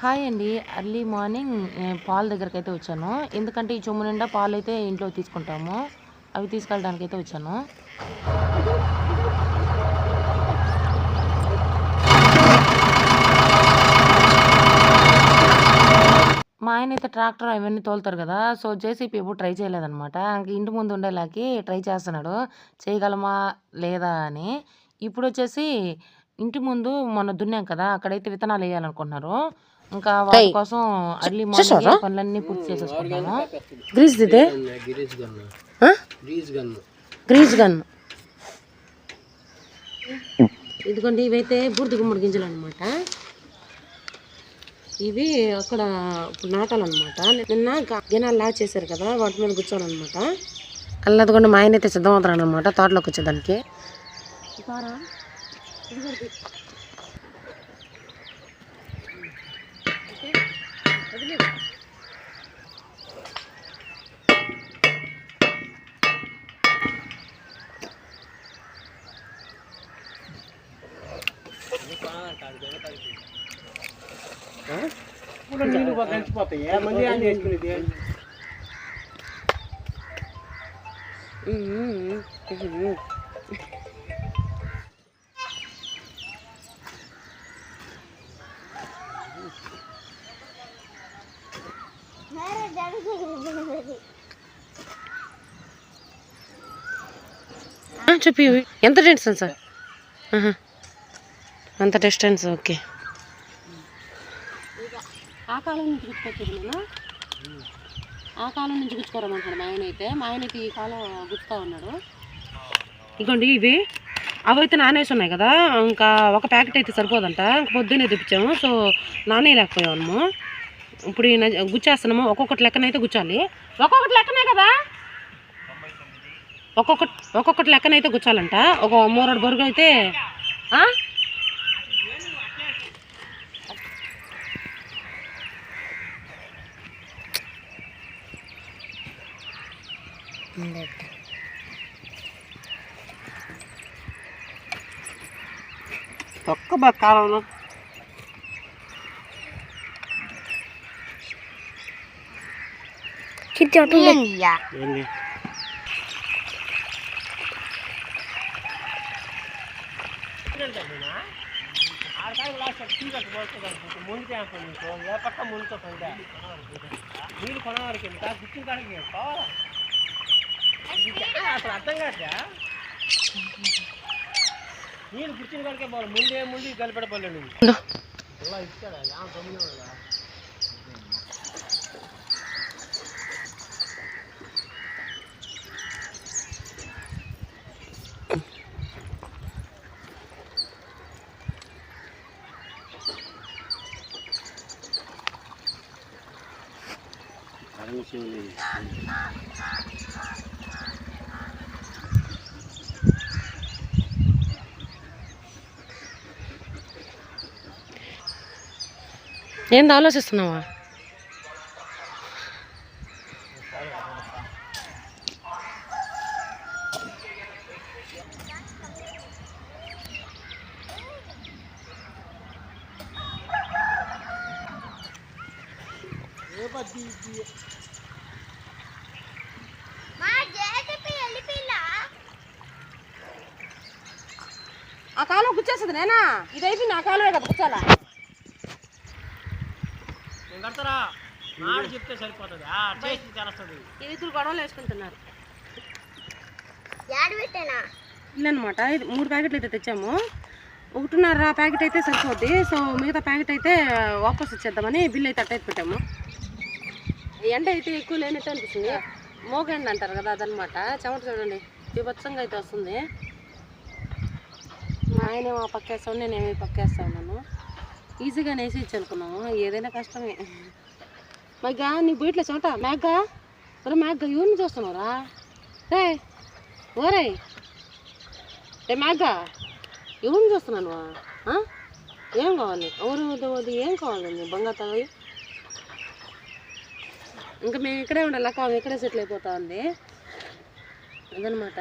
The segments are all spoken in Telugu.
హాయ్ అండి. అర్లీ మార్నింగ్ నేను పాల దగ్గరికి అయితే వచ్చాను. ఎందుకంటే ఈ చొమ్ము నిండా పాలు అయితే ఇంట్లో తీసుకుంటాము. అవి తీసుకెళ్ళడానికి అయితే వచ్చాను. మా ఆయన అయితే ట్రాక్టర్ అవన్నీ తోలుతారు కదా సో జేసీపీ ఎప్పుడు ట్రై చేయలేదన్నమాట. ఇంటి ముందు ఉండేలాకి ట్రై చేస్తున్నాడు. చేయగలమా లేదా అని. ఇప్పుడు వచ్చేసి ఇంటి ముందు మొన్న దున్నాం కదా అక్కడైతే విత్తనాలు వేయాలనుకుంటున్నారు. ఇంకా వాటి కోసం అర్లీ మార్నింగ్ పనులన్నీ పూర్తి చేసేసుకుంటాము. Gun grease gun grease gun. ఇదిగోండి ఇవైతే బూడిద గుమ్మడి గింజలు అనమాట ఇవి అక్కడ ఇప్పుడు నాటాలన్నమాట. నిన్న గినాలు లా చేశారు కదా వాటి మీద కూర్చోాలన్నమాట అల్లదిగోండి మా ఆయన అయితే సిద్ధమవుతాడు అనమాట తోటలోకి వచ్చేదానికి. నీళ్ళు కలిసిపోతాయి ఏ మంది ఏం చేసుకునేది చెప్పి ఎంత డిస్టెన్స్ సార్? అంత డిస్టెన్స్ ఓకే. ఆ కాలం నుంచి గుర్తుకొచ్చేది నేను ఆ కాలం నుంచి గుచ్చుకోరమంటాడు మా ఆయన అయితే. మా ఆయన అయితే ఈ కాలం గుచ్చుతా ఉన్నాడు. ఇగోండి ఇవి. అవి అయితే నానేసి ఉన్నాయి కదా. ఇంకా ఒక ప్యాకెట్ అయితే సరిపోదంట. ఇంక పొద్దున్నే తెప్పించాము. సో నానేయలేకపోయాము ఇప్పుడు ఈ న- గుచ్చేస్తున్నాము. ఒక్కొక్కటి లెక్కనైతే గుచ్చాలి. ఒక్కొక్కటి లెక్కనే కదా? ఒక్కొక్కటి ఒక్కొక్కటి లెక్కనైతే గుచ్చాలంట. ఒక మూరడు బరుగు అయితే ఆ? తొక్క బా కాలంలో ఏంది ఏ పక్క ముందుతో పైదా నీళ్ళు కొనవారికి గుర్తిన కాడికి కావాలా ఇది అసలు అర్థం కాదా నీళ్ళు గుర్తిన కాడికే పోవాలి ముందే ముందు కలిపెడపల్లి నువ్వు అలా ఇచ్చాడా యా ఏంది ఆలోచిస్తున్నావా? ఆ కాలం గుచ్చేస్తుంది నేనా? ఇది అయిపోయింది ఆ కాలమే కదా గుచ్చాలా? నేను కడతారా నాడు చెప్తే సరిపోతుంది? ఆ చేసి తెలుస్తుంది. ఇది ఇద్దరు గొడవలు వేసుకుంటున్నారు. ఇల్లు అనమాట ఇది మూడు ప్యాకెట్లు అయితే తెచ్చాము. ఒకటిన్నర ప్యాకెట్ అయితే సరిపోద్ది. సో మిగతా ప్యాకెట్ అయితే వాపస్ ఇచ్చేద్దామని బిల్ అయితే అట్టయితే పెట్టాము. ఎండ అయితే ఎక్కువ లేనట్టు అనిపిస్తుంది. మోగండి అంటారు కదా అదనమాట. చెమట చూడండి. విభత్సంగా అయితే వస్తుంది. మా ఆయన మా పక్క పక్కేస్తా ఉన్నాను. ఈజీగా నేసి అనుకున్నాము. ఏదైనా కష్టమే. మగ్గా నీ బయటలో చెమట? మ్యాగ్గా? ఒరే మ్యాగ్గా ఎవరిని చూస్తున్నావురా? రే ఓరే రే మ్యాగ్గా ఎవరిని చూస్తున్నాను ఏం కావాలి? ఎవరు వద్ద వద్దు ఏం కావాలి? నీ బంగారు ఇంకా మేము ఇక్కడే ఉండాలి. అక్క ఇక్కడే సెటిల్ అయిపోతా ఉంది. అదనమాట.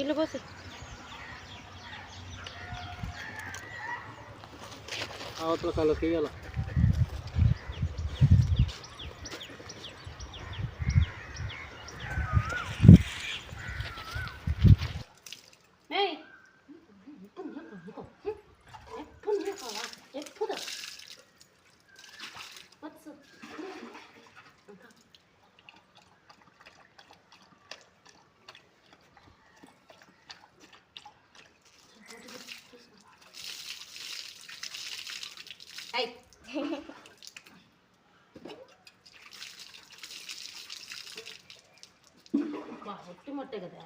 ఇల్లు పోసి. అవతల కాలు తీయాలా అయ్ బా ఒట్టి మొట్టే కదా.